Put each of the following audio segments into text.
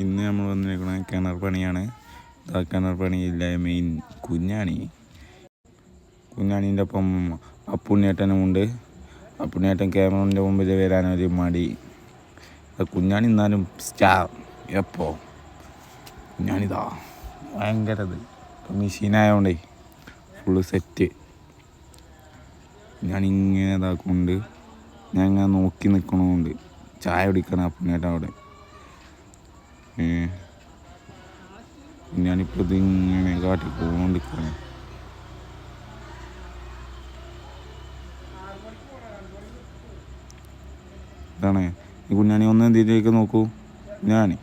ഇന്ന് നമ്മൾ വന്നിരിക്കുന്നത് കിണർ പണിയാണ്. ആ കിണർ പണിയില്ല മെയിൻ കുഞ്ഞാണി. കുഞ്ഞാണീന്റെ ഒപ്പം അപ്പുണ്ണിയേട്ടനും ഉണ്ട്. അപ്പുണ്ണിയേട്ടൻ ക്യാമറന്റെ മുമ്പിൽ വരാനൊരു മടി. കുഞ്ഞാണി എന്നാലും സ്റ്റാർ എപ്പോ? കുഞ്ഞാണിതാ ഭയങ്കര ഇത് മെഷീനായതുകൊണ്ടേ ഫുള്ള് സെറ്റ് ഞാനിങ്ങനെ ഇതാക്കുന്നുണ്ട്. ഞാൻ ഇങ്ങനെ നോക്കി നിൽക്കണമുണ്ട് ചായ കുടിക്കണം അപ്പുണ്ണിയേട്ടൻ അവിടെ. ഞാനിപ്പോൾ ഇതിങ്ങനെ കാട്ടി പോകൊണ്ടിരിക്കണം ഇതാണ് ഈ കുഞ്ഞാനി ഒന്ന് ഇതിലേക്ക് നോക്കൂ. കുഞ്ഞാണി.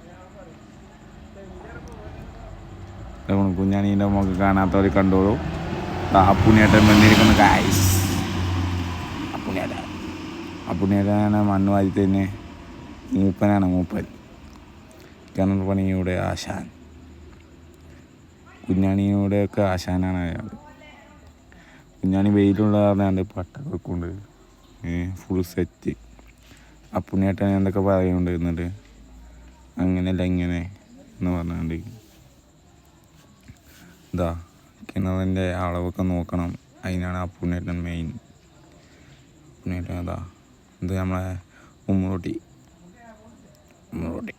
കുഞ്ഞാനീന്റെ മുഖം കാണാത്തവർ കണ്ടോളൂ. അപ്പുണ്ണിയേട്ടൻ വന്നിരിക്കുന്ന കായ്സ് അപ്പുണ്ണിയേട്ടൻ അപ്പുണ്ണിയേട്ടനാണ് മണ്ണ് വാരി തന്നെ മൂപ്പനാണ് മൂപ്പൻ. കിണർ പണിയുടെ ആശാൻ. കുഞ്ഞാണിയുടെയൊക്കെ ആശാനാണ് അയാൾ. കുഞ്ഞാണി വെയിലുള്ള കാരണം പട്ടൊക്കെ വെക്കുന്നുണ്ട് ഫുൾ സെറ്റ് അപ്പുണ്ണിയേട്ടൻ എന്തൊക്കെ പറയുന്നുണ്ട്? എന്നിട്ട് അങ്ങനെയല്ല ഇങ്ങനെ എന്ന് പറഞ്ഞാണ്ട്. ഇതാ കിണറിന്റെ അളവൊക്കെ നോക്കണം. അതിനാണ് അപ്പുണ്ണിയേട്ടൻ മെയിൻ അപ്പുണ്ണിയേട്ടൻ അതാ ഇത് നമ്മളെ ഉമ്മറോട്ടി. ഉമ്മറോട്ടി.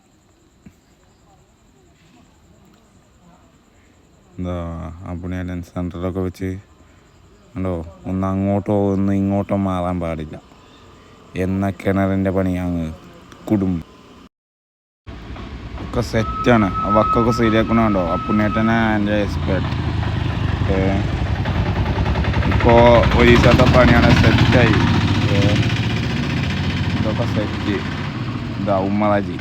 എന്താ അപ്പുണ്ണിയേട്ടൻ സെന്ററിലൊക്കെ വെച്ച് ഉണ്ടോ ഒന്ന് അങ്ങോട്ടോ ഒന്ന് ഇങ്ങോട്ടോ മാറാൻ പാടില്ല. എന്ന കിണറിന്റെ പണി അങ്ങ് കുടും. ഒക്കെ സെറ്റാണ് ആ വക്കൊക്കെ ശരിയാക്കണുണ്ടോ അപ്പുണ്ണേട്ടനാ എന്റെ എക്സ്പേർട്ട് ഇപ്പോൾ ഒരു ദിവസത്തെ പണിയാണ് സെറ്റായി ഇതൊക്കെ സെറ്റ് ഇതാ ഉമ്മറാജി.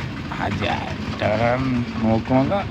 നോക്കുമ്പോൾ